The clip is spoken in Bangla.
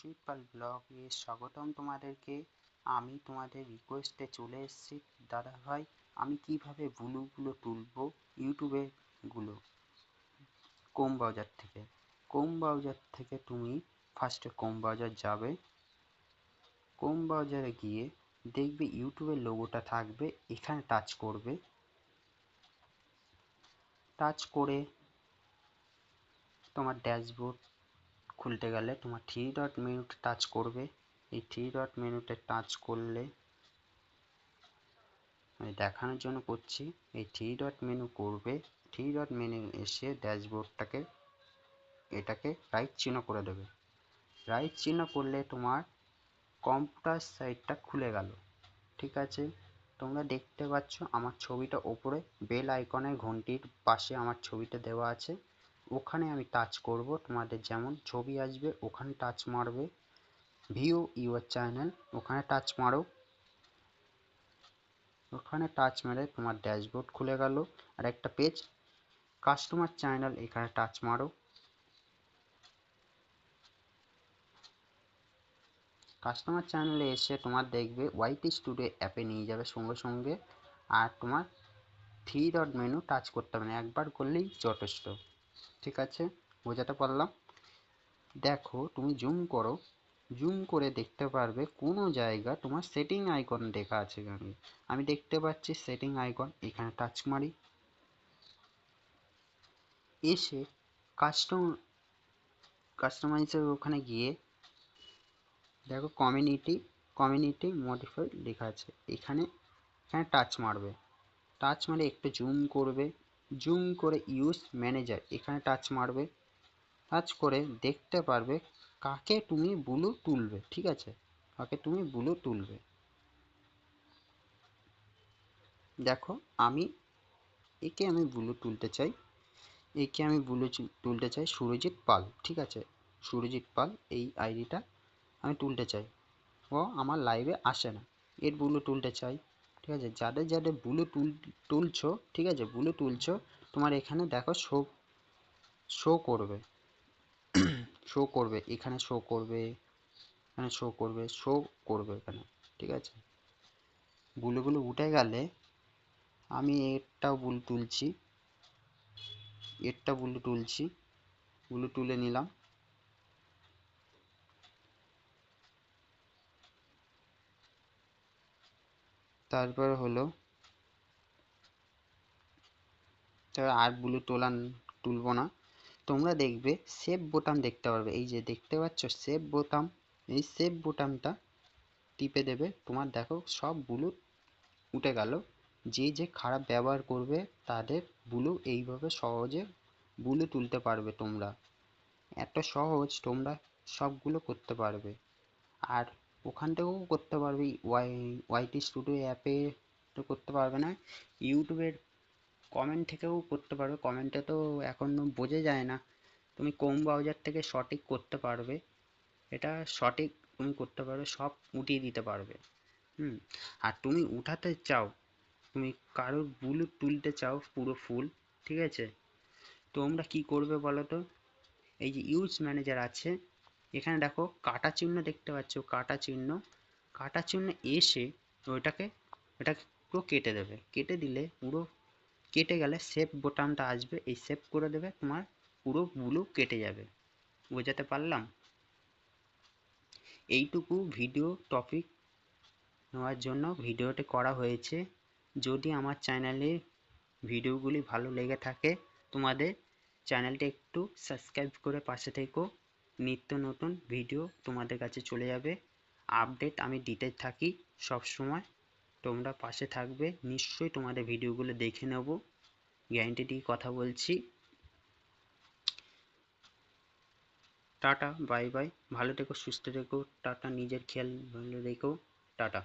সুইট পাল ব্লগে স্বাগতম তোমাদেরকে। আমি তোমাদের রিকোয়েস্টে চলে এসেছি। দাদা ভাই, আমি কীভাবে ব্লুগুলো তুলবো ইউটিউবে গুলো? কোম ব্রাউজার থেকে। কোম ব্রাউজার থেকে তুমি ফার্স্টে কোম ব্রাউজার যাবে। কোম ব্রাউজারে গিয়ে দেখবে ইউটিউবের লোগোটা থাকবে। এখানে টাচ করবে। টাচ করে তোমার ড্যাশবোর্ড খুলতে গেলে তোমার থ্রি ডট মেনুতে টাচ করবে। এই থ্রি ডট মেনুতে টাচ করলে আমি দেখানোর জন্য করছি। এই থ্রি ডট মেনু করবে। থ্রি ডট মেনু এসে ড্যাশবোর্ডটাকে এটাকে রাইট চিহ্ন করে দেবে। রাইট চিহ্ন করলে তোমার কম্পিউটার সাইটটা খুলে গেল। ঠিক আছে? তোমরা দেখতে পাচ্ছ আমার ছবিটা ওপরে বেল আইকনের ঘন্টির পাশে আমার ছবিটা দেওয়া আছে। ওখানে আমি টাচ করব, তোমাদের যেমন ছবি আসবে, ওখানে টাচ মারবে। ভিউ ইউর চ্যানেল ওখানে টাচ মারো। ওখানে টাচ মেরে তোমার ড্যাশবোর্ড খুলে গেল। আর একটা পেজ কাস্টমার চ্যানেল এখানে টাচ মারো। কাস্টমার চ্যানেলে এসে তোমার দেখবে ওয়াইটি স্টুডিও অ্যাপে নিয়ে যাবে সঙ্গে সঙ্গে। আর তোমার থ্রি ডট মেনু টাচ করতে হবে না, একবার করলেই যথেষ্ট। ঠিক আছে, বোঝাতে পারলাম। দেখো, তুমি জুম করো। জুম করে দেখতে পারবে কোনো জায়গা তোমার সেটিং আইকন দেখা আছে এখানে। আমি দেখতে পাচ্ছি সেটিং আইকন এখানে টাচ মারি। এসে কাস্টম কাস্টমাইজের ওখানে গিয়ে দেখো কমিউনিটি কমিউনিটি মডিফাই লেখা আছে। এখানে এখানে টাচ মারবে। টাচ মারে একটু জুম করবে। জুম করে ইউজ ম্যানেজার এখানে টাচ মারবে। টাচ করে দেখতে পারবে কাকে তুমি ব্লু তুলবে, ঠিক আছে? কাকে তুমি ব্লু তুলবে। দেখো, আমি, একে আমি ব্লু তুলতে চাই। একে আমি ব্লু তুলতে চাই সুরজিৎ পাল, ঠিক আছে? সুরজিৎ পাল, এই আইডিটা আমি তুলতে চাই। ও আমার লাইভে আসে না। এর ব্লু তুলতে চাই। ঠিক আছে? যাদের যাদের ব্লু তুল, তুলছো, ঠিক আছে? ব্লু তুলছো, তোমার এখানে দেখো শো শো করবে। শো করবে, এখানে শো করবে, এখানে শো করবে শো করবে এখানে, ঠিক আছে? বুলুগুলো উঠে গেলে আমি এরটাও বুল তুলছি এরটা বুলু তুলছি, বুলু তুলে নিলাম। তারপর হলো তারপর আর ব্লু তোলান তুলবো না। তোমরা দেখবে সেভ বোতাম দেখতে পারবে। এই যে দেখতে পাচ্ছ সেভ বোতাম এই সেভ বোতামটা টিপে দেবে। তোমার দেখো সব ব্লু উঠে গেল। যে যে খারাপ ব্যবহার করবে, তাদের ব্লু এইভাবে সহজে ব্লু তুলতে পারবে তোমরা। এত সহজ তোমরা সবগুলো করতে পারবে। আর ওখান থেকেও করতে পারবে। ওয়াই ওয়াইটি স্টুডিও অ্যাপে তো করতে পারবে না। ইউটিউবের কমেন্ট থেকেও করতে পারবে। কমেন্টে তো এখনও বোঝা যায় না তুমি কোম ব্রাউজার থেকে সঠিক করতে পারবে। এটা সঠিক তুমি করতে পারবে, সব উঠিয়ে দিতে পারবে। হুম, আর তুমি উঠাতে চাও, তুমি কারোর বুলু তুলতে চাও পুরো ফুল ঠিক আছে? তোমরা কি করবে বলো তো এই যে ইউজ ম্যানেজার আছে এখানে দেখো কাটা চিহ্ন দেখতে পাচ্ছ, কাটা চিহ্ন। কাটা চিহ্ন এসে ওইটাকে ওটাকে পুরো কেটে দেবে। কেটে দিলে পুরো কেটে গেলে সেভ বোতামটা আসবে, এই সেভ করে দেবে, তোমার পুরো ব্লু কেটে যাবে। বোঝাতে পারলাম? এইটুকু ভিডিও টপিক নেওয়ার জন্য ভিডিওটি করা হয়েছে। যদি আমার চ্যানেলে ভিডিওগুলি ভালো লেগে থাকে, তোমাদের চ্যানেলটা একটু সাবস্ক্রাইব করে পাশে থেকো। নিত্য নতুন ভিডিও তোমাদের কাছে চলে যাবে। আপডেট আমি দিতে থাকি সব সময়। তোমরা পাশে থাকবে, নিশ্চয়ই তোমাদের ভিডিওগুলো দেখে নেব। গ্যারেন্টি দিয়ে কথা বলছি। টাটা বাই বাই ভালো থেকো, সুস্থ থেকো। টাটা, নিজের খেয়াল ভালো রেখো। টাটা।